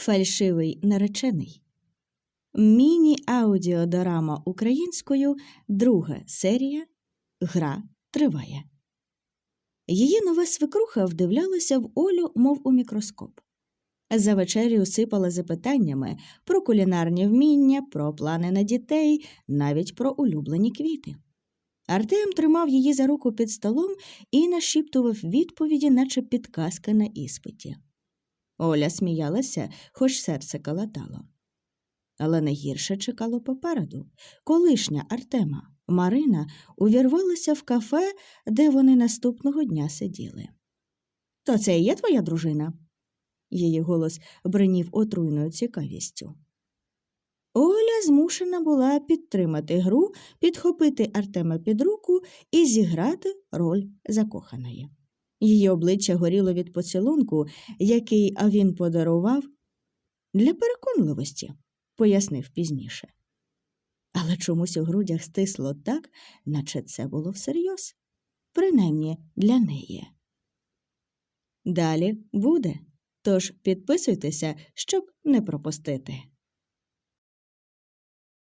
Фальшивий наречений. Міні-аудіодорама українською, друга серія. Гра триває. Її нова свекруха вдивлялася в Олю, мов у мікроскоп. За вечерю сипала запитаннями про кулінарні вміння, про плани на дітей, навіть про улюблені квіти. Артем тримав її за руку під столом і нашіптував відповіді, наче підказка на іспиті. Оля сміялася, хоч серце калатало. Але найгірше чекало попереду. Колишня Артема, Марина, увірвалася в кафе, де вони наступного дня сиділи. То це і є твоя дружина? Її голос бринів отруйною цікавістю. Оля змушена була підтримати гру, підхопити Артема під руку і зіграти роль закоханої. Її обличчя горіло від поцілунку, який він подарував для переконливості, пояснив пізніше. Але чомусь у грудях стисло так, наче це було всерйоз, принаймні для неї. Далі буде. Тож підписуйтеся, щоб не пропустити.